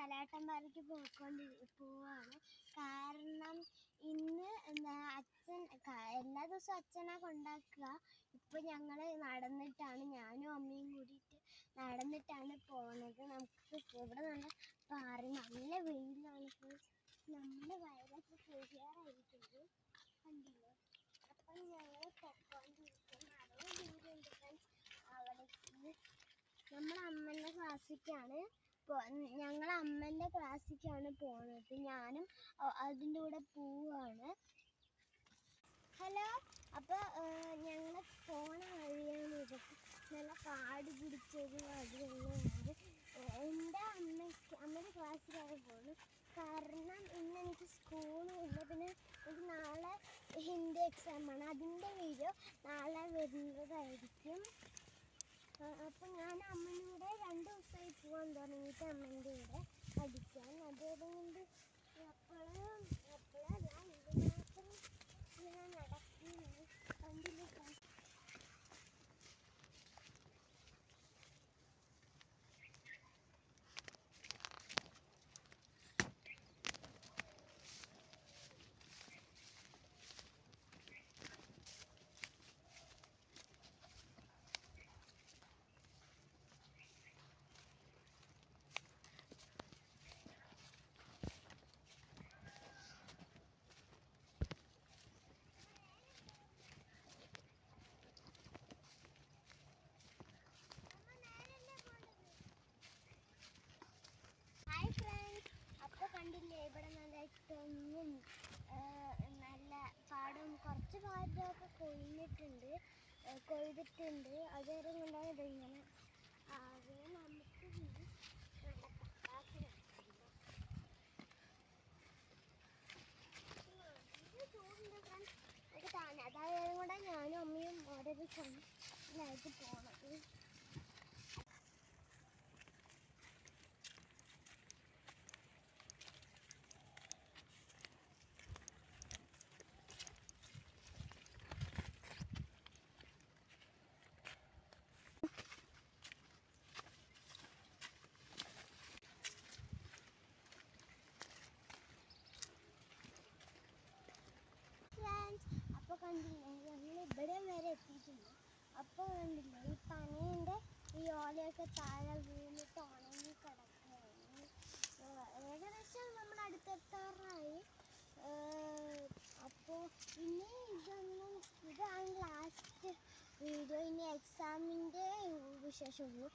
തലാട്ടന്മാർക്ക് പോയിക്കൊണ്ട് പോവാണ്. കാരണം ഇന്ന് എന്താ അച്ഛൻ എല്ലാ ദിവസവും അച്ഛനാ കൊണ്ടാക്കുക. ഇപ്പൊ ഞങ്ങൾ നടന്നിട്ടാണ് ഞാനും അമ്മയും കൂടിയിട്ട് നടന്നിട്ടാണ് പോണത്. നമുക്ക് ഇവിടെ നല്ല പാറ നല്ല വെയിലാണ് ഇപ്പോൾ. നമ്മുടെ വയലൊക്കെ ശരിയാറായിരിക്കുന്നത് കണ്ടില്ലേ? അപ്പം ഞങ്ങൾ പൊക്കോണ്ടിരിക്കും അവിടെ ദൂരമുണ്ട് നമ്മളെ അമ്മന്റെ ക്ലാസ്സിലേക്കാണ് ഞങ്ങൾ അമ്മന്റെ ക്ലാസ്സിലേക്കാണ് പോകുന്നത് ഞാനും അതിന്റെ കൂടെ പോവാണ്. ഹലോ? അപ്പോൾ ഞങ്ങൾ പോണ വഴിയാണ് ഇതൊക്കെ നല്ല കാട് പിടിച്ചത് വഴിയാണ് എന്റെ അമ്മയ്ക്ക് അമ്മയുടെ ക്ലാസ്സിലാണ് പോകുന്നത് കാരണം ഇന്ന് എനിക്ക് സ്കൂളില്ല പിന്നെ എനിക്ക് നാളെ ഹിന്ദി എക്സാമാണ് അതിന്റെ വീഡിയോ നാളെ വരുന്നതായിരിക്കും. അപ്പം ഞാൻ അമ്മയുടെ രണ്ട് ദിവസമായി പോകാൻ തുടങ്ങിയിട്ട് അമ്മേന്റെ കൂടെ പഠിക്കാൻ. അതുകൊണ്ട് എപ്പോഴും എപ്പോഴല്ല ഇത് മാത്രം ഇങ്ങനെ നടക്കുന്നു കണ്ടില്ലേ friends? ഹായ് ഫ്രണ്ട്സ് അപ്പോൾ കണ്ടില്ലേ ഇവിടെ നല്ല തെങ്ങും നല്ല പാടവും കുറച്ച് പാടമൊക്കെ കൊഴിഞ്ഞിട്ടുണ്ട്. കൊയ്തിട്ടുണ്ട് അതുവരെ കൊണ്ടാണ് ഇതിങ്ങനെ അത് നമുക്ക് അതായത് കൊണ്ടാണ് ഞാനും അമ്മയും ഓരോരു ലൈറ്റ് പോണത് ഫ്രണ്ട്സ് അപ്പോൾ കണ്ടില്ലേ ഞങ്ങൾ ഇവിടെ വരെ എത്തിയിട്ടുണ്ട്. അപ്പോൾ കണ്ടില്ലേ ഈ പനേന്റെ ഈ ഓലയൊക്കെ താഴെ വീണിട്ട് ഉണങ്ങി കിടക്കുകയാണ്. ഏകദേശം നമ്മൾ അടുത്തെത്താറായി. അപ്പോൾ ഇനി ഇതൊന്നും ഇതാണ് ലാസ്റ്റ് വീഡിയോ ഇനി എക്സാമിന്റെ വിശേഷമുള്ളൂ